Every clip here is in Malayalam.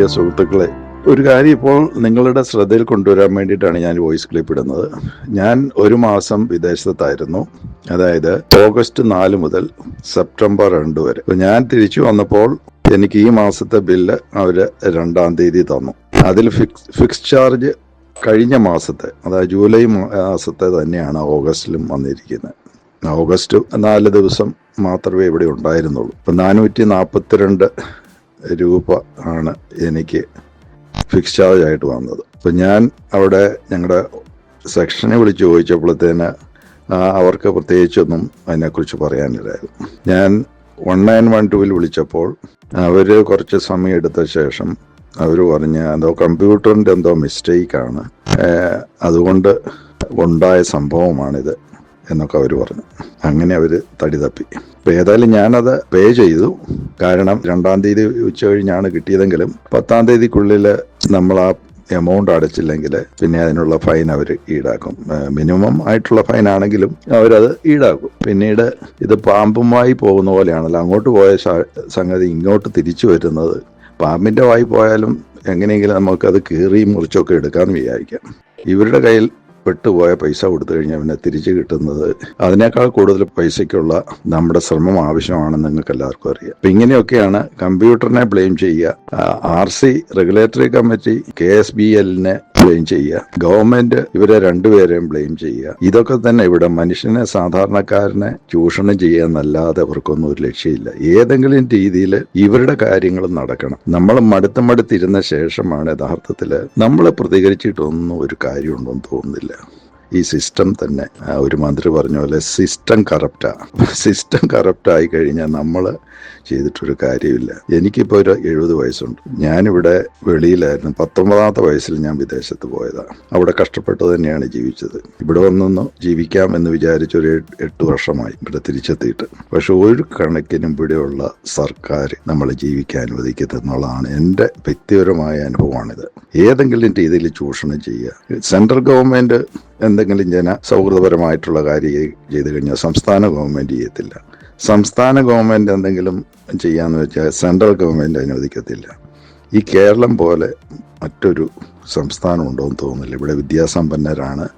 പ്രിയ സുഹൃത്തുക്കളെ ഒരു കാര്യം ഇപ്പോൾ നിങ്ങളുടെ ശ്രദ്ധയിൽ കൊണ്ടുവരാൻ വേണ്ടിയിട്ടാണ് ഞാൻ വോയിസ് ക്ലിപ്പ് ഇടുന്നത്. ഞാൻ ഒരു മാസം വിദേശത്തായിരുന്നു. അതായത് ഓഗസ്റ്റ് നാല് മുതൽ സെപ്റ്റംബർ രണ്ട് വരെ. ഞാൻ തിരിച്ചു വന്നപ്പോൾ എനിക്ക് ഈ മാസത്തെ ബില്ല് അവർ രണ്ടാം തീയതി തന്നു. അതിൽ ഫിക്സ് ഫിക്സ് ചാർജ് കഴിഞ്ഞ മാസത്തെ അതായത് ജൂലൈ മാസത്തെ തന്നെയാണ് ഓഗസ്റ്റിലും വന്നിരിക്കുന്നത്. ഓഗസ്റ്റ് നാല് ദിവസം മാത്രമേ ഇവിടെ ഉണ്ടായിരുന്നുള്ളൂ. ഇപ്പൊ നാനൂറ്റി നാൽപ്പത്തിരണ്ട് രൂപ ആണ് എനിക്ക് ഫിക്സ് ചാർജ് ആയിട്ട് വന്നത്. അപ്പം ഞാൻ അവിടെ ഞങ്ങളുടെ സെക്ഷനെ വിളിച്ച് ചോദിച്ചപ്പോഴത്തേന് അവർക്ക് പ്രത്യേകിച്ചൊന്നും അതിനെക്കുറിച്ച് പറയാനില്ലായിരുന്നു. ഞാൻ വൺ നയൻ വൺ ടുവിൽ വിളിച്ചപ്പോൾ അവർ കുറച്ച് സമയം എടുത്ത ശേഷം അവർ പറഞ്ഞ് എന്തോ കമ്പ്യൂട്ടറിന്റെ എന്തോ മിസ്റ്റേക്കാണ് അതുകൊണ്ട് ഉണ്ടായ സംഭവമാണിത് എന്നൊക്കെ അവർ പറഞ്ഞു. അങ്ങനെ അവർ തടി തപ്പി. അപ്പോൾ ഏതായാലും ഞാനത് പേ ചെയ്തു. കാരണം രണ്ടാം തീയതി ഉച്ച കഴിഞ്ഞാണ് കിട്ടിയതെങ്കിലും പത്താം തീയതിക്കുള്ളിൽ നമ്മൾ ആ എമൗണ്ട് അടച്ചില്ലെങ്കിൽ പിന്നെ അതിനുള്ള ഫൈൻ അവർ ഈടാക്കും. മിനിമം ആയിട്ടുള്ള ഫൈൻ ആണെങ്കിലും അവരത് ഈടാക്കും. പിന്നീട് ഇത് പാമ്പുമായി പോകുന്ന പോലെയാണല്ലോ. അങ്ങോട്ട് പോയ സംഗതി ഇങ്ങോട്ട് തിരിച്ചു വരുന്നത്. പാമ്പിന്റെ വായി പോയാലും എങ്ങനെയെങ്കിലും നമുക്കത് കീറി മുറിച്ചൊക്കെ എടുക്കാമെന്ന് വിചാരിക്കാം. ഇവരുടെ കയ്യിൽ പെട്ടുപോയ പൈസ കൊടുത്തു കഴിഞ്ഞാൽ പിന്നെ തിരിച്ചു കിട്ടുന്നത്. അതിനേക്കാൾ കൂടുതൽ പൈസയ്ക്കുള്ള നമ്മുടെ ശ്രമം ആവശ്യമാണെന്ന് നിങ്ങൾക്ക് എല്ലാവർക്കും അറിയാം. അപ്പൊ ഇങ്ങനെയൊക്കെയാണ് കമ്പ്യൂട്ടറിനെ ബ്ലെയിം ചെയ്യുക. R C regulatory committee K S B എല്ലിനെ blame ചെയ്യുക. ഗവൺമെന്റ് ഇവരെ രണ്ടുപേരെയും ബ്ലെയിം ചെയ്യുക. ഇതൊക്കെ തന്നെ ഇവിടെ മനുഷ്യനെ സാധാരണക്കാരനെ ചൂഷണം ചെയ്യുക എന്നല്ലാതെ അവർക്കൊന്നും ഒരു ലക്ഷ്യമില്ല. ഏതെങ്കിലും രീതിയിൽ ഇവരുടെ കാര്യങ്ങൾ നടക്കണം. നമ്മൾ മടുത്ത് മടുത്തിരുന്ന ശേഷമാണ് യഥാർത്ഥത്തിൽ നമ്മൾ പ്രതികരിച്ചിട്ടൊന്നും ഒരു കാര്യമുണ്ടെന്ന് തോന്നുന്നില്ല. ഈ സിസ്റ്റം തന്നെ. ഒരു മന്ത്രി പറഞ്ഞ പോലെ സിസ്റ്റം കറപ്റ്റാ സിസ്റ്റം കറപ്റ്റ് ആയി കഴിഞ്ഞാൽ നമ്മൾ ചെയ്തിട്ടൊരു കാര്യമില്ല. എനിക്കിപ്പോൾ ഒരു എഴുപത് വയസ്സുണ്ട്. ഞാനിവിടെ വെളിയിലായിരുന്നു. പത്തൊമ്പതാമത്തെ വയസ്സിൽ ഞാൻ വിദേശത്ത് പോയതാണ് അവിടെ കഷ്ടപ്പെട്ട് തന്നെയാണ് ജീവിച്ചത്. ഇവിടെ വന്നൊന്ന് ജീവിക്കാം എന്ന് വിചാരിച്ച ഒരു എട്ട് വർഷമായി ഇവിടെ തിരിച്ചെത്തിയിട്ട്. പക്ഷെ ഒരു കണക്കിനും ഇവിടെയുള്ള സർക്കാർ നമ്മൾ ജീവിക്കാൻ അനുവദിക്കരുത് എന്നുള്ളതാണ് എന്റെ വ്യക്തിപരമായ അനുഭവമാണിത്. ഏതെങ്കിലും രീതിയിൽ ചൂഷണം ചെയ്യുക. സെൻട്രൽ ഗവൺമെന്റ് എന്തെങ്കിലും ജന സൗഹൃദപരമായിട്ടുള്ള കാര്യം ചെയ്തു കഴിഞ്ഞാൽ സംസ്ഥാന ഗവൺമെന്റ് ചെയ്യത്തില്ല. സംസ്ഥാന ഗവൺമെന്റ് എന്തെങ്കിലും ചെയ്യാന്ന് വെച്ചാൽ സെൻട്രൽ ഗവൺമെന്റ് അനുവദിക്കത്തില്ല. ഈ കേരളം പോലെ മറ്റൊരു സംസ്ഥാനം ഉണ്ടോ എന്ന് തോന്നുന്നില്ല. ഇവിടെ വിദ്യാസമ്പന്നരാണ്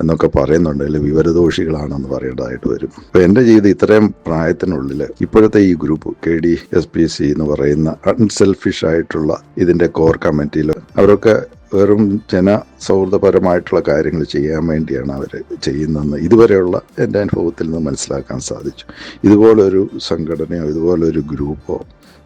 എന്നൊക്കെ പറയുന്നുണ്ടെങ്കിൽ വിവരദോഷികളാണെന്ന് പറയേണ്ടതായിട്ട് വരും. അപ്പോൾ എന്റെ ജീവിതം ഇത്രയും പ്രായത്തിനുള്ളിൽ ഇപ്പോഴത്തെ ഈ group K D S P C എന്ന് പറയുന്ന അൺസെൽഫിഷ് ആയിട്ടുള്ള ഇതിന്റെ കോർ കമ്മിറ്റിയിൽ അവരൊക്കെ വെറും ജന സൗഹൃദപരമായിട്ടുള്ള കാര്യങ്ങൾ ചെയ്യാൻ വേണ്ടിയാണ് അവർ ചെയ്യുന്നതെന്ന് ഇതുവരെയുള്ള എന്റെ അനുഭവത്തിൽ നിന്ന് മനസ്സിലാക്കാൻ സാധിച്ചു. ഇതുപോലൊരു സംഘടനയോ ഇതുപോലൊരു ഗ്രൂപ്പോ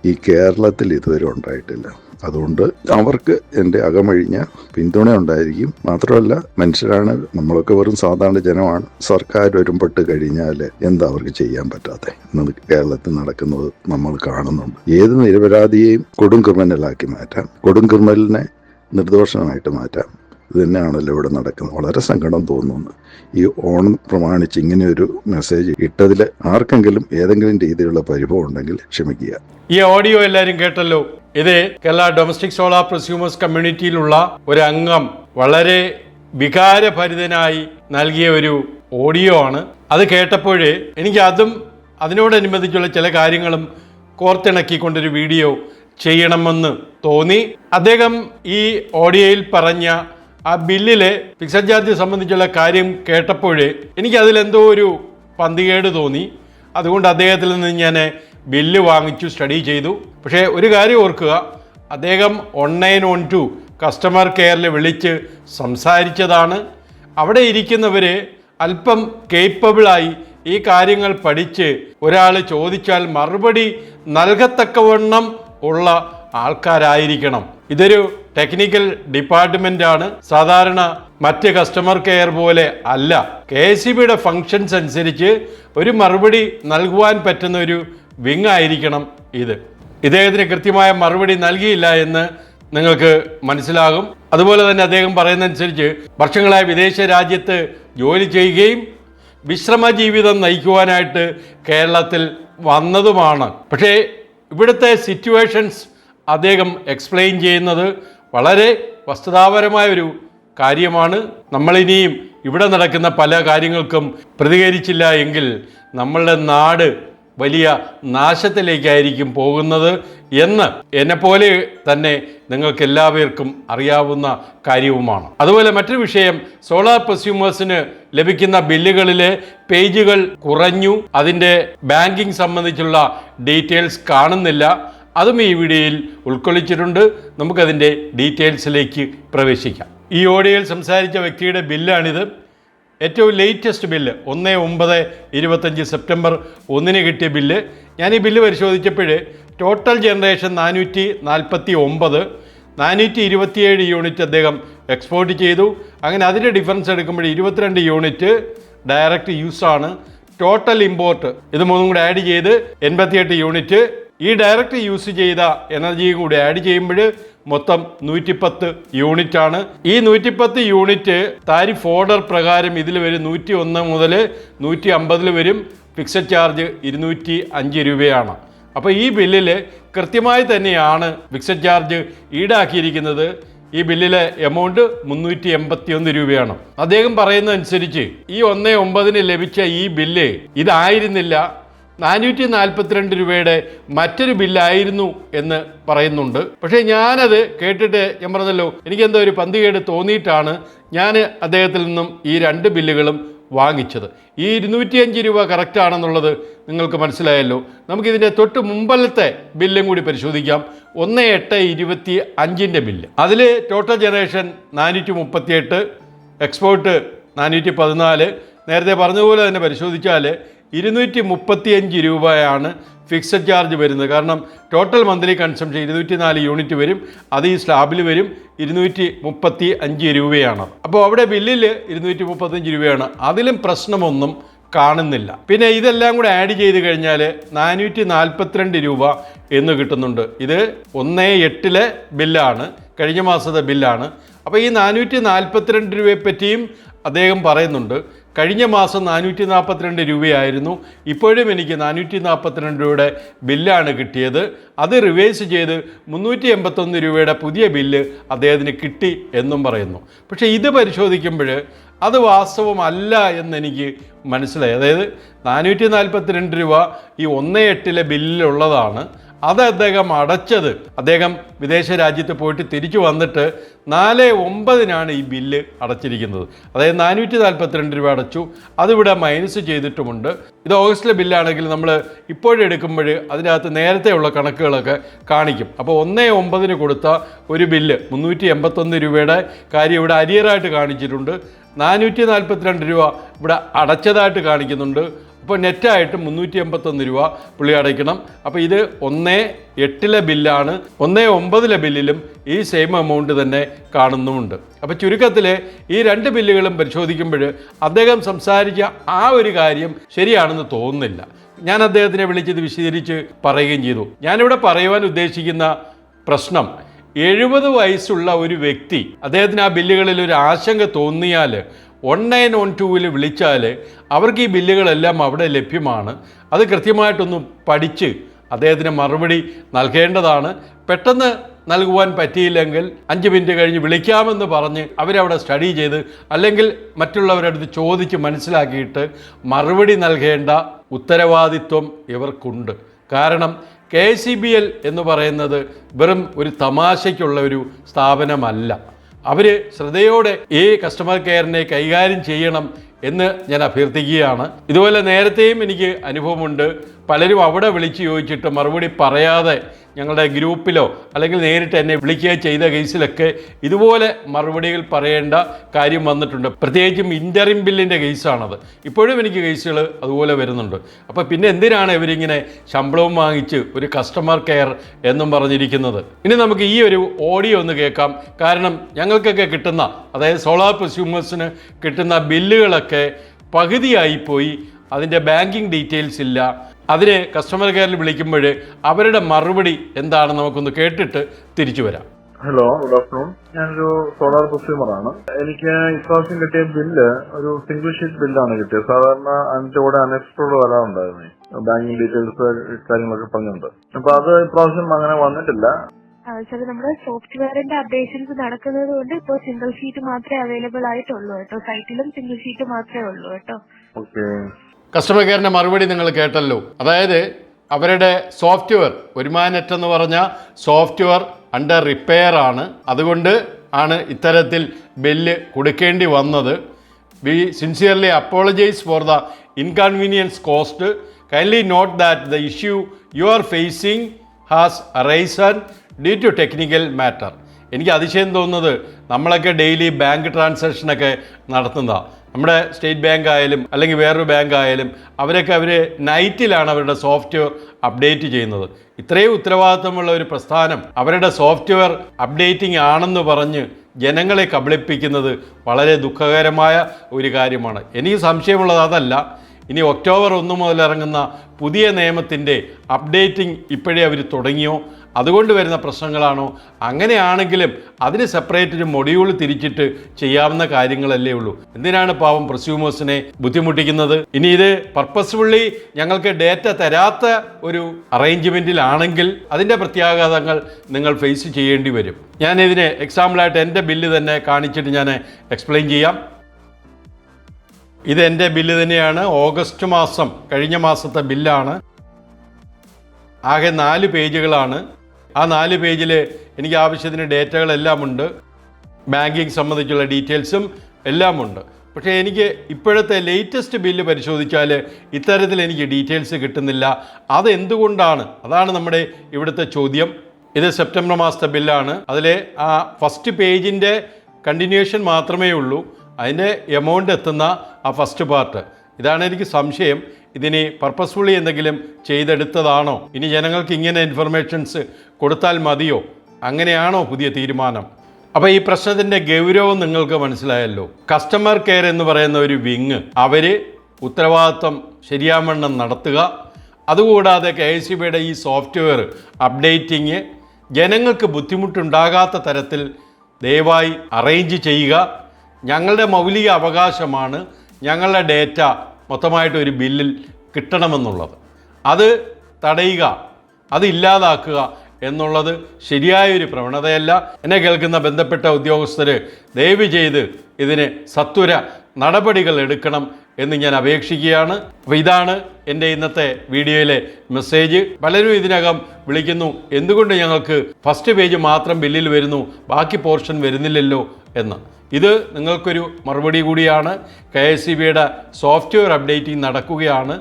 ഈ കേരളത്തിൽ ഇതുവരെ ഉണ്ടായിട്ടില്ല. അതുകൊണ്ട് അവർക്ക് എന്റെ അകമഴിഞ്ഞ പിന്തുണ ഉണ്ടായിരിക്കും. മാത്രമല്ല മനുഷ്യരാണ് നമ്മളൊക്കെ വെറും സാധാരണ ജനമാണ്. സർക്കാർ ഒരുമ്പെട്ട് കഴിഞ്ഞാൽ എന്താ അവർക്ക് ചെയ്യാൻ പറ്റാതെ ഇന്ന് കേരളത്തിൽ നടക്കുന്നത് നമ്മൾ കാണുന്നുണ്ട്. ഏത് നിരപരാധിയെയും കൊടും ക്രിമിനലാക്കി മാറ്റാം കൊടും ക്രിമിനലിനെ നിർദോഷമായിട്ട് മാറ്റാം. ഇത് തന്നെയാണല്ലോ ഇവിടെ നടക്കുന്നത്. വളരെ സങ്കടം തോന്നുന്നു. ഈ ഓണം പ്രമാണിച്ച് ഇങ്ങനെ ഒരു മെസ്സേജ് ഇട്ടതിൽ ആർക്കെങ്കിലും ഏതെങ്കിലും രീതിയിലുള്ള പരിഭവം ഉണ്ടെങ്കിൽ ക്ഷമിക്കുക. ഈ ഓഡിയോ എല്ലാവരും കേട്ടല്ലോ. ഇത് കേരള ഡൊമസ്റ്റിക് സോളാർ പ്രസ്യൂമേഴ്സ് കമ്മ്യൂണിറ്റിയിലുള്ള ഒരു അംഗം വളരെ വികാരഭരിതനായി നൽകിയ ഒരു ഓഡിയോ ആണ്. അത് കേട്ടപ്പോഴേ എനിക്ക് അതും അതിനോടനുബന്ധിച്ചുള്ള ചില കാര്യങ്ങളും കോർത്തിണക്കിക്കൊണ്ടൊരു വീഡിയോ ചെയ്യണമെന്ന് തോന്നി. അദ്ദേഹം ഈ ഓഡിയോയിൽ പറഞ്ഞ ആ ബില്ലിലെ ഫിക്സഡ് ചാർജ് സംബന്ധിച്ചുള്ള കാര്യം കേട്ടപ്പോഴേ എനിക്ക് അതിലെന്തോ ഒരു പന്തികേട് തോന്നി. അതുകൊണ്ട് അദ്ദേഹത്തിൽ നിന്ന് ഞാൻ ബില്ല് വാങ്ങിച്ചു സ്റ്റഡി ചെയ്തു. പക്ഷേ ഒരു കാര്യം ഓർക്കുക അദ്ദേഹം one nine one two customer കെയറിൽ വിളിച്ച് സംസാരിച്ചതാണ്. അവിടെ ഇരിക്കുന്നവർ അല്പം കേപ്പബിളായി ഈ കാര്യങ്ങൾ പഠിച്ച് ഒരാൾ ചോദിച്ചാൽ മറുപടി നൽകത്തക്കവണ്ണം ഉള്ള ആൾക്കാരായിരിക്കണം. ഇതൊരു ടെക്നിക്കൽ ഡിപ്പാർട്ട്മെന്റ് ആണ്. സാധാരണ മറ്റ് കസ്റ്റമർ കെയർ പോലെ അല്ല. കെ എസ് ബിയുടെ ഫങ്ഷൻസ് അനുസരിച്ച് ഒരു മറുപടി നൽകുവാൻ പറ്റുന്ന ഒരു വിങ് ആയിരിക്കണം ഇത്. ഇദ്ദേഹത്തിന് കൃത്യമായ മറുപടി നൽകിയില്ല എന്ന് നിങ്ങൾക്ക് മനസ്സിലാകും. അതുപോലെ തന്നെ അദ്ദേഹം പറയുന്നതനുസരിച്ച് വർഷങ്ങളായി വിദേശ രാജ്യത്ത് ജോലി ചെയ്യുകയും വിശ്രമ ജീവിതം നയിക്കുവാനായിട്ട് കേരളത്തിൽ വന്നതുമാണ്. പക്ഷേ ഇവിടുത്തെ സിറ്റുവേഷൻസ് അദ്ദേഹം എക്സ്പ്ലെയിൻ ചെയ്യുന്നത് വളരെ വസ്തുതാപരമായ ഒരു കാര്യമാണ്. നമ്മളിനിയും ഇവിടെ നടക്കുന്ന പല കാര്യങ്ങൾക്കും പ്രതികരിച്ചില്ല എങ്കിൽ നമ്മളുടെ നാട് വലിയ നാശത്തിലേക്കായിരിക്കും പോകുന്നത്. എന്ന് പോലെ തന്നെ നിങ്ങൾക്ക് എല്ലാവർക്കും അറിയാവുന്ന കാര്യവുമാണ്. അതുപോലെ മറ്റൊരു വിഷയം സോളാർ പ്രസ്യൂമേഴ്സിന് ലഭിക്കുന്ന ബില്ലുകളിലെ പേജുകൾ കുറഞ്ഞു. അതിന്റെ ബാങ്കിങ് സംബന്ധിച്ചുള്ള ഡീറ്റെയിൽസ് കാണുന്നില്ല. അതും ഈ വീഡിയോയിൽ ഉൾക്കൊള്ളിച്ചിട്ടുണ്ട്. നമുക്കതിന്റെ ഡീറ്റെയിൽസിലേക്ക് പ്രവേശിക്കാം. ഈ ഓഡിയോയിൽ സംസാരിച്ച വ്യക്തിയുടെ ബില്ലാണിത്. ഏറ്റവും ലേറ്റസ്റ്റ് ബില്ല് ഒന്ന് ഒമ്പത് ഇരുപത്തഞ്ച് സെപ്റ്റംബർ ഒന്നിന് കിട്ടിയ ബില്ല് ഞാൻ ഈ ബില്ല് പരിശോധിച്ചപ്പോൾ ടോട്ടൽ ജനറേഷൻ നാനൂറ്റി നാൽപ്പത്തി ഒമ്പത് നാനൂറ്റി ഇരുപത്തിയേഴ് യൂണിറ്റ് അദ്ദേഹം എക്സ്പോർട്ട് ചെയ്തു. അങ്ങനെ അതിന്റെ ഡിഫറൻസ് എടുക്കുമ്പോൾ ഇരുപത്തിരണ്ട് യൂണിറ്റ് ഡയറക്റ്റ് യൂസ് ആണ്. ടോട്ടൽ ഇമ്പോർട്ട് ഇത് മൂന്നും കൂടെ ആഡ് ചെയ്ത് എൺപത്തിയെട്ട് യൂണിറ്റ് ഈ ഡയറക്റ്റ് യൂസ് ചെയ്ത എനർജി കൂടി ആഡ് ചെയ്യുമ്പോൾ മൊത്തം നൂറ്റിപ്പത്ത് ആണ് ഈ നൂറ്റിപ്പത്ത് യൂണിറ്റ് താരിഫ് ഓർഡർ പ്രകാരം ഇതിൽ വരും നൂറ്റി ഒന്ന് മുതൽ നൂറ്റി അമ്പതിൽ വരും ഫിക്സഡ് ചാർജ് ഇരുന്നൂറ്റി അഞ്ച് രൂപയാണ്. അപ്പോൾ ഈ ബില്ലിൽ കൃത്യമായി തന്നെയാണ് ഫിക്സഡ് ചാർജ് ഈടാക്കിയിരിക്കുന്നത്. ഈ ബില്ലിലെ എമൗണ്ട് മുന്നൂറ്റി എൺപത്തി ഒന്ന് രൂപയാണ്. അദ്ദേഹം പറയുന്നതനുസരിച്ച് ഈ ഒന്നേ ഒമ്പതിന് ലഭിച്ച ഈ ബില്ല് ഇതായിരുന്നില്ല. നാനൂറ്റി നാൽപ്പത്തിരണ്ട് രൂപയുടെ മറ്റൊരു ബില്ലായിരുന്നു എന്ന് പറയുന്നുണ്ട്. പക്ഷേ ഞാനത് കേട്ടിട്ട് ഞാൻ പറഞ്ഞല്ലോ എനിക്കെന്തോ ഒരു പന്തികേട് തോന്നിയിട്ടാണ് ഞാൻ അദ്ദേഹത്തിൽ നിന്നും ഈ രണ്ട് ബില്ലുകളും വാങ്ങിച്ചത്. ഈ ഇരുന്നൂറ്റിയഞ്ച് രൂപ കറക്റ്റാണെന്നുള്ളത് നിങ്ങൾക്ക് മനസ്സിലായല്ലോ. നമുക്കിതിന്റെ തൊട്ട് മുമ്പലത്തെ ബില്ലും കൂടി പരിശോധിക്കാം. ഒന്ന് എട്ട് ഇരുപത്തി അഞ്ചിന്റെ ബില്ല്. അതിൽ ടോട്ടൽ ജനറേഷൻ നാനൂറ്റി മുപ്പത്തിയെട്ട് എക്സ്പോർട്ട് നാനൂറ്റി പതിനാല് നേരത്തെ പറഞ്ഞതുപോലെ തന്നെ പരിശോധിച്ചാൽ ഇരുന്നൂറ്റി മുപ്പത്തിയഞ്ച് രൂപയാണ് ഫിക്സഡ് ചാർജ് വരുന്നത്. കാരണം ടോട്ടൽ മന്ത്ലി കൺസംഷൻ ഇരുന്നൂറ്റി നാല് യൂണിറ്റ് വരും. അത് ഈ സ്ലാബിൽ വരും. ഇരുന്നൂറ്റി മുപ്പത്തി അഞ്ച് രൂപയാണ്. അപ്പോൾ അവിടെ ബില്ലിൽ ഇരുന്നൂറ്റി മുപ്പത്തഞ്ച് രൂപയാണ്. അതിലും പ്രശ്നമൊന്നും കാണുന്നില്ല. പിന്നെ ഇതെല്ലാം കൂടെ ആഡ് ചെയ്ത് കഴിഞ്ഞാൽ നാനൂറ്റി നാൽപ്പത്തിരണ്ട് രൂപ എന്ന് കിട്ടുന്നുണ്ട്. ഇത് ഒന്നേ എട്ടിലെ ബില്ലാണ് കഴിഞ്ഞ മാസത്തെ ബില്ലാണ് അപ്പോൾ ഈ നാനൂറ്റി നാൽപ്പത്തിരണ്ട് രൂപയെ പറ്റിയും അദ്ദേഹം പറയുന്നുണ്ട്. കഴിഞ്ഞ മാസം നാനൂറ്റി നാൽപ്പത്തിരണ്ട് രൂപയായിരുന്നു. ഇപ്പോഴും എനിക്ക് നാനൂറ്റി നാൽപ്പത്തിരണ്ട് രൂപയുടെ ബില്ലാണ് കിട്ടിയത്. അത് റിവേഴ്സ് ചെയ്ത് മുന്നൂറ്റി എൺപത്തൊന്ന് രൂപയുടെ പുതിയ ബില്ല് അദ്ദേഹത്തിന് കിട്ടി എന്നും പറയുന്നു. പക്ഷേ ഇത് പരിശോധിക്കുമ്പോൾ അത് വാസ്തവമല്ല എന്നെനിക്ക് മനസ്സിലായി. അതായത് നാനൂറ്റി നാൽപ്പത്തിരണ്ട് രൂപ ഈ ഒന്ന് എട്ടിലെ ബില്ലിലുള്ളതാണ്. അത് അദ്ദേഹം അടച്ചത്. അദ്ദേഹം വിദേശ രാജ്യത്ത് പോയിട്ട് തിരിച്ചു വന്നിട്ട് നാല് ഒമ്പതിനാണ് ഈ ബില്ല് അടച്ചിരിക്കുന്നത്. അതായത് നാനൂറ്റി നാൽപ്പത്തിരണ്ട് രൂപ അടച്ചു. അതിവിടെ മൈനസ് ചെയ്തിട്ടുമുണ്ട്. ഇത് ഓഗസ്റ്റിലെ ബില്ലാണെങ്കിൽ നമ്മൾ ഇപ്പോഴെടുക്കുമ്പോൾ അതിനകത്ത് നേരത്തെയുള്ള കണക്കുകളൊക്കെ കാണിക്കും. അപ്പോൾ ഒന്നേ ഒമ്പതിന് കൊടുത്ത ഒരു ബില്ല് മുന്നൂറ്റി എൺപത്തൊന്ന് രൂപയുടെ കാര്യം ഇവിടെ അരിയറായിട്ട് കാണിച്ചിട്ടുണ്ട്. നാനൂറ്റി നാൽപ്പത്തിരണ്ട് രൂപ ഇവിടെ അടച്ചതായിട്ട് കാണിക്കുന്നുണ്ട്. അപ്പോൾ നെറ്റായിട്ട് മുന്നൂറ്റി എൺപത്തൊന്ന് രൂപ പുള്ളി അടയ്ക്കണം. അപ്പോൾ ഇത് ഒന്നേ എട്ടിലെ ബില്ലാണ് ഒന്നേ ഒമ്പതിലെ ബില്ലിലും ഈ സെയിം എമൗണ്ട് തന്നെ കാണുന്നുമുണ്ട്. അപ്പോൾ ചുരുക്കത്തിൽ ഈ രണ്ട് ബില്ലുകളും പരിശോധിക്കുമ്പോൾ അദ്ദേഹം സംസാരിച്ച ആ ഒരു കാര്യം ശരിയാണെന്ന് തോന്നുന്നില്ല. ഞാൻ അദ്ദേഹത്തിനെ വിളിച്ചത് വിശദീകരിച്ച് പറയുകയും ചെയ്തു. ഞാനിവിടെ പറയുവാൻ ഉദ്ദേശിക്കുന്ന പ്രശ്നം എഴുപത് വയസ്സുള്ള ഒരു വ്യക്തി അദ്ദേഹത്തിന് ആ ബില്ലുകളിൽ ഒരു ആശങ്ക തോന്നിയാൽ വൺ നയൻ വൺ ടൂവിൽ വിളിച്ചാൽ അവർക്ക് ഈ ബില്ലുകളെല്ലാം അവിടെ ലഭ്യമാണ്. അത് കൃത്യമായിട്ടൊന്ന് പഠിച്ച് അദ്ദേഹത്തിന് മറുപടി നൽകേണ്ടതാണ്. പെട്ടെന്ന് നൽകുവാൻ പറ്റിയില്ലെങ്കിൽ അഞ്ച് മിനിറ്റ് കഴിഞ്ഞ് വിളിക്കാമെന്ന് പറഞ്ഞ് അവരവിടെ സ്റ്റഡി ചെയ്ത് അല്ലെങ്കിൽ മറ്റുള്ളവരടുത്ത് ചോദിച്ച് മനസ്സിലാക്കിയിട്ട് മറുപടി നൽകേണ്ട ഉത്തരവാദിത്വം ഇവർക്കുണ്ട്. കാരണം കെ സി ബി എൽ എന്ന് പറയുന്നത് വെറും ഒരു തമാശയ്ക്കുള്ള ഒരു സ്ഥാപനമല്ല. അവർ ശ്രദ്ധയോടെ ഈ കസ്റ്റമർ കെയറിനെ കൈകാര്യം ചെയ്യണം എന്ന് ഞാൻ അഭ്യർത്ഥിക്കുകയാണ്. ഇതുപോലെ നേരത്തെയും എനിക്ക് അനുഭവമുണ്ട്. പലരും അവിടെ വിളിച്ച് ചോദിച്ചിട്ട് മറുപടി പറയാതെ ഞങ്ങളുടെ ഗ്രൂപ്പിലോ അല്ലെങ്കിൽ നേരിട്ട് എന്നെ വിളിക്കുക ചെയ്ത കേസിലൊക്കെ ഇതുപോലെ മറുപടികൾ പറയേണ്ട കാര്യം വന്നിട്ടുണ്ട്. പ്രത്യേകിച്ചും ഇന്ററിം ബില്ലിന്റെ കേസാണത്. ഇപ്പോഴും എനിക്ക് കേസുകൾ അതുപോലെ വരുന്നുണ്ട്. അപ്പോൾ പിന്നെ എന്തിനാണ് ഇവരിങ്ങനെ ശമ്പളവും വാങ്ങിച്ച് ഒരു കസ്റ്റമർ കെയർ എന്നും പറഞ്ഞിരിക്കുന്നത്? ഇനി നമുക്ക് ഈ ഒരു ഓഡിയോ ഒന്ന് കേൾക്കാം. കാരണം ഞങ്ങൾക്കൊക്കെ കിട്ടുന്ന അതായത് സോളാർ പ്രസ്യൂമേഴ്സിന് കിട്ടുന്ന ബില്ലുകളൊക്കെ പകുതിയായിപ്പോയി അതിന്റെ ബാങ്കിങ് ഡീറ്റെയിൽസ് ഇല്ല. അതിന് കസ്റ്റമർ കെയറിൽ വിളിക്കുമ്പോൾ അവരുടെ മറുപടി എന്താണെന്ന് നമുക്കൊന്ന് കേട്ടിട്ട് തിരിച്ചു വരാം. ഹലോ ഗുഡ് ആഫ്റ്റർനൂൺ ഞാനൊരു സോളാർ കൺസ്യൂമർ ആണ്. എനിക്ക് ഇപ്രാവശ്യം കിട്ടിയ ബില്ല് ഒരു സിംഗിൾ ഷീറ്റ് ബില്ലാണ് കിട്ടിയത്. സാധാരണ അതിന്റെ കൂടെ അൺഎക്സ്പ്ലോർഡ് വരാറുണ്ടായിരുന്നു ബാങ്കിങ് ഡീറ്റെയിൽസ് കാര്യങ്ങളൊക്കെ പറഞ്ഞിട്ടുണ്ട്. അപ്പൊ അത് ഇപ്രാവശ്യം അങ്ങനെ വന്നിട്ടില്ല. സാർ നമ്മുടെ സോഫ്റ്റ്വെയറിന്റെ അപ്ഡേഷൻസ് നടക്കുന്നത് കൊണ്ട് ഇപ്പോൾ സിംഗിൾ ഷീറ്റ് മാത്രമേ അവൈലബിൾ ആയിട്ടുള്ളൂ കേട്ടോ. സൈറ്റിലും സിംഗിൾ ഷീറ്റ് മാത്രമേ ഉള്ളൂ കേട്ടോ. ഓക്കെ കസ്റ്റമർ കെയറിന്റെ മറുപടി നിങ്ങൾ കേട്ടല്ലോ. അതായത് അവരുടെ സോഫ്റ്റ്വെയർ ഒരുമാനെറ്റ് എന്ന് പറഞ്ഞ സോഫ്റ്റ്വെയർ അണ്ടർ റിപ്പയർ ആണ്. അതുകൊണ്ട് ആണ് ഇത്തരത്തിൽ ബില്ല് കൊടുക്കേണ്ടി വന്നത്. We sincerely apologise for the inconvenience caused kindly note that the issue you are facing has risen due to technical matter എനിക്ക് അതിശയം തോന്നുന്നത് നമ്മളൊക്കെ ഡെയിലി ബാങ്ക് ട്രാൻസാക്ഷനൊക്കെ നടത്തുന്നതാണ് നമ്മുടെ സ്റ്റേറ്റ് ബാങ്ക് ആയാലും അല്ലെങ്കിൽ വേറൊരു ബാങ്ക് ആയാലും അവരൊക്കെ അവർ നൈറ്റിലാണ് അവരുടെ സോഫ്റ്റ്വെയർ അപ്ഡേറ്റ് ചെയ്യുന്നത്. ഇത്രയും ഉത്തരവാദിത്തമുള്ള ഒരു പ്രസ്ഥാനം അവരുടെ സോഫ്റ്റ്വെയർ അപ്ഡേറ്റിംഗ് ആണെന്ന് പറഞ്ഞ് ജനങ്ങളെ കബളിപ്പിക്കുന്നത് വളരെ ദുഃഖകരമായ ഒരു കാര്യമാണ്. എനിക്ക് സംശയമുള്ളത് അതല്ല. ഇനി ഒക്ടോബർ ഒന്ന് മുതൽ ഇറങ്ങുന്ന പുതിയ നിയമത്തിന്റെ അപ്ഡേറ്റിംഗ് ഇപ്പോഴേ അവർ തുടങ്ങിയോ? അതുകൊണ്ട് വരുന്ന പ്രശ്നങ്ങളാണോ? അങ്ങനെയാണെങ്കിലും അതിന് സെപ്പറേറ്റ് ഒരു മൊഡ്യൂൾ തിരിച്ചിട്ട് ചെയ്യാവുന്ന കാര്യങ്ങളല്ലേ ഉള്ളൂ. എന്തിനാണ് പാവം പ്രസ്യൂമേഴ്സിനെ ബുദ്ധിമുട്ടിക്കുന്നത്? ഇനി ഇത് പർപ്പസ്ഫുള്ളി ഞങ്ങൾക്ക് ഡേറ്റ തരാത്ത ഒരു അറേഞ്ച്മെന്റിലാണെങ്കിൽ അതിന്റെ പ്രത്യാഘാതങ്ങൾ നിങ്ങൾ ഫേസ് ചെയ്യേണ്ടി വരും. ഞാനിതിന് എക്സാമ്പിളായിട്ട് എന്റെ ബില്ല് തന്നെ കാണിച്ചിട്ട് ഞാൻ എക്സ്പ്ലെയിൻ ചെയ്യാം. ഇത് എന്റെ ബില്ല് തന്നെയാണ്. ഓഗസ്റ്റ് മാസം കഴിഞ്ഞ മാസത്തെ ബില്ലാണ് ആകെ നാല് പേജുകളാണ്. ആ നാല് പേജിൽ എനിക്ക് ആവശ്യത്തിന് ഡേറ്റകളെല്ലാം ഉണ്ട്. ബാങ്കിങ് സംബന്ധിച്ചുള്ള ഡീറ്റെയിൽസും എല്ലാമുണ്ട്. പക്ഷേ എനിക്ക് ഇപ്പോഴത്തെ ലേറ്റസ്റ്റ് ബില്ല് പരിശോധിച്ചാൽ ഇത്തരത്തിൽ എനിക്ക് ഡീറ്റെയിൽസ് കിട്ടുന്നില്ല. അതെന്തുകൊണ്ടാണ്? അതാണ് നമ്മുടെ ഇവിടുത്തെ ചോദ്യം. ഇത് സെപ്റ്റംബർ മാസത്തെ ബില്ലാണ്. അതിലെ ആ ഫസ്റ്റ് പേജിന്റെ കണ്ടിന്യൂഷൻ മാത്രമേ ഉള്ളൂ. അതിന്റെ എമൗണ്ട് എത്തുന്ന ആ ഫസ്റ്റ് പാർട്ട് ഇതാണ് എനിക്ക് സംശയം. ഇതിന് പർപ്പസ്ഫുള്ളി എന്തെങ്കിലും ചെയ്തെടുത്തതാണോ? ഇനി ജനങ്ങൾക്ക് ഇങ്ങനെ ഇൻഫർമേഷൻസ് കൊടുത്താൽ മതിയോ? അങ്ങനെയാണോ പുതിയ തീരുമാനം? അപ്പോൾ ഈ പ്രശ്നത്തിന്റെ ഗൗരവം നിങ്ങൾക്ക് മനസ്സിലായല്ലോ. കസ്റ്റമർ കെയർ എന്ന് പറയുന്ന ഒരു വിങ് അവർ ഉത്തരവാദിത്വം ശരിയാവണ്ണം നടത്തുക. അതുകൂടാതെ കെ എസ് ബിയുടെ ഈ സോഫ്റ്റ്വെയർ അപ്ഡേറ്റിങ് ജനങ്ങൾക്ക് ബുദ്ധിമുട്ടുണ്ടാകാത്ത തരത്തിൽ ദയവായി അറേഞ്ച് ചെയ്യുക. ഞങ്ങളുടെ മൗലിക അവകാശമാണ് ഞങ്ങളുടെ ഡേറ്റ മൊത്തമായിട്ട് ഒരു ബില്ലിൽ കിട്ടണമെന്നുള്ളത്. അത് തടയുക അത് ഇല്ലാതാക്കുക എന്നുള്ളത് ശരിയായ ഒരു പ്രവണതയല്ല. എന്നെ കേൾക്കുന്ന ബന്ധപ്പെട്ട ഉദ്യോഗസ്ഥർ ദയവ് ചെയ്ത് ഇതിന് സത്വര നടപടികൾ എടുക്കണം എന്ന് ഞാൻ അപേക്ഷിക്കുകയാണ്. അപ്പോൾ ഇതാണ് എന്റെ ഇന്നത്തെ വീഡിയോയിലെ മെസ്സേജ്. പലരും ഇതിനകം വിളിക്കുന്നു എന്തുകൊണ്ട് ഞങ്ങൾക്ക് ഫസ്റ്റ് പേജ് മാത്രം ബില്ലിൽ വരുന്നു ബാക്കി പോർഷൻ വരുന്നില്ലല്ലോ എന്ന്. ഇത് നിങ്ങൾക്കൊരു മറുപടി കൂടിയാണ്. കെ എസ് സി ബിയുടെ സോഫ്റ്റ്വെയർ അപ്ഡേറ്റിംഗ് നടക്കുകയാണ്.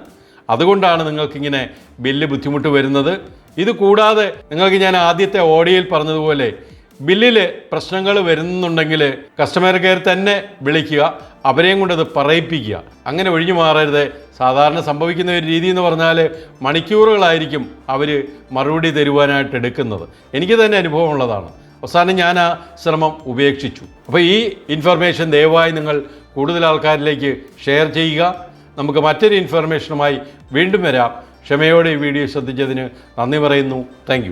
അതുകൊണ്ടാണ് നിങ്ങൾക്കിങ്ങനെ ബില്ല് ബുദ്ധിമുട്ട് വരുന്നത്. ഇത് കൂടാതെ നിങ്ങൾക്ക് ഞാൻ ആദ്യത്തെ ഓഡിയോയിൽ പറഞ്ഞതുപോലെ ബില്ലിൽ പ്രശ്നങ്ങൾ വരുന്നുണ്ടെങ്കിൽ കസ്റ്റമർ കെയർ തന്നെ വിളിക്കുക അവരെയും കൊണ്ടത് പറയിപ്പിക്കുക. അങ്ങനെ ഒഴിഞ്ഞു മാറരുത്. സാധാരണ സംഭവിക്കുന്ന ഒരു രീതി എന്ന് പറഞ്ഞാൽ മണിക്കൂറുകളായിരിക്കും അവർ മറുപടി തരുവാനായിട്ട് എടുക്കുന്നത്. എനിക്ക് തന്നെ അനുഭവമുള്ളതാണ് അവസാനം ഞാൻ ആ ശ്രമം ഉപേക്ഷിച്ചു. അപ്പോൾ ഈ ഇൻഫർമേഷൻ ദയവായി നിങ്ങൾ കൂടുതൽ ആൾക്കാരിലേക്ക് ഷെയർ ചെയ്യുക. നമുക്ക് മറ്റൊരു ഇൻഫർമേഷനുമായി വീണ്ടും വരാം. ക്ഷമയോടെ ഈ വീഡിയോ ശ്രദ്ധിച്ചതിന് നന്ദി പറയുന്നു. താങ്ക്